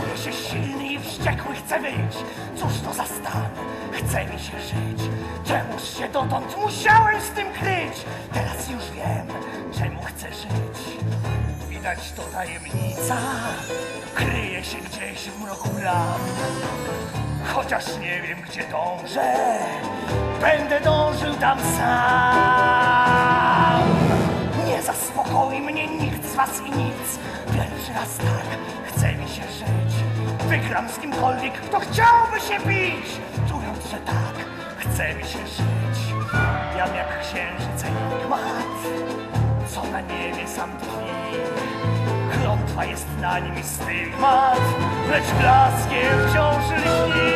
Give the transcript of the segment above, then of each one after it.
Czuję się silny i wściekły, chcę wyjść. Cóż to za stan? Chce mi się żyć. Czemuż się dotąd musiałem z tym kryć? Teraz już wiem, czemu chcę żyć. Widać to tajemnica, kryje się gdzieś w mroku ram. Chociaż nie wiem, gdzie dążę, będę dążył tam sam. Was i nic. Pierwszy raz tak, chce mi się żyć. Wygram z kimkolwiek, kto chciałby się bić. Czując, że tak, chce mi się żyć. Jam jak księżyc enigmat, co na niebie sam tkwi. Klątwa jest na nim i stygmat, lecz blaskiem wciąż lśni.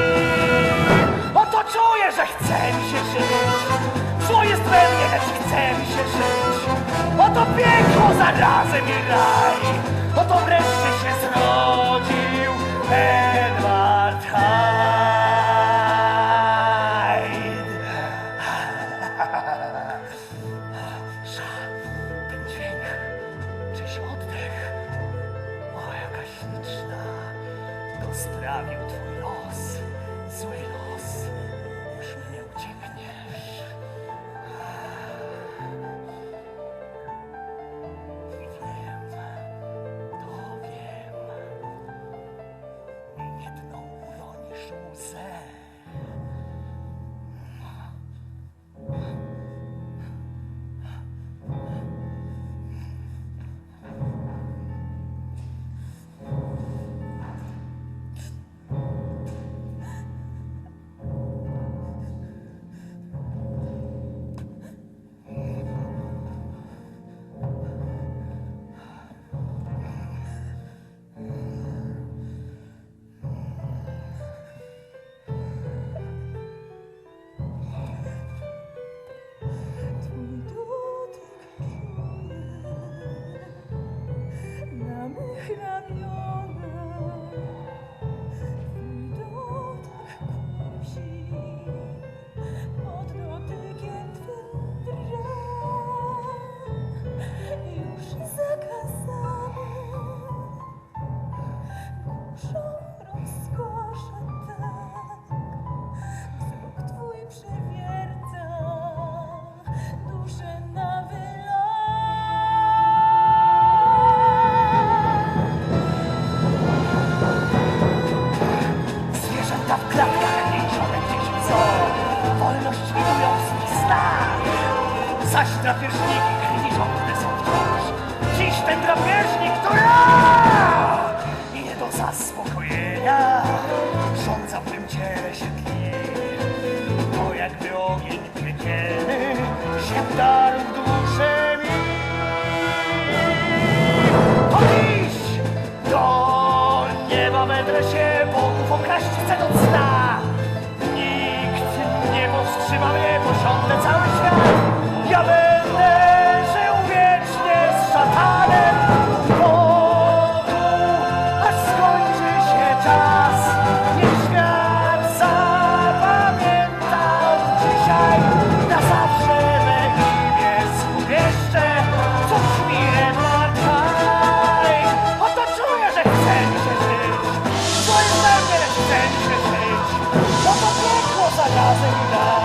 Oto czuję, że chce mi się żyć. Zło jest we mnie, lecz chce mi się żyć. Piekło zarazem i raj. Oto wreszcie się zrodził Edward Hyde. Sza, ten dźwięk, czyś oddech. O, jaka śliczna. To sprawił twój sad. Zaś drapieżniki krwiżące są wciąż Dziś ten drapieżnik to ja nie do zaspokojenia Żądza w tym ciele się tli To jakby ogień piekielny Się wdarł w duszę mi to dziś do nieba wedrę się, Bogów okraść chcę do cna. Nikt nie powstrzyma mnie, posiądę cały. tonight.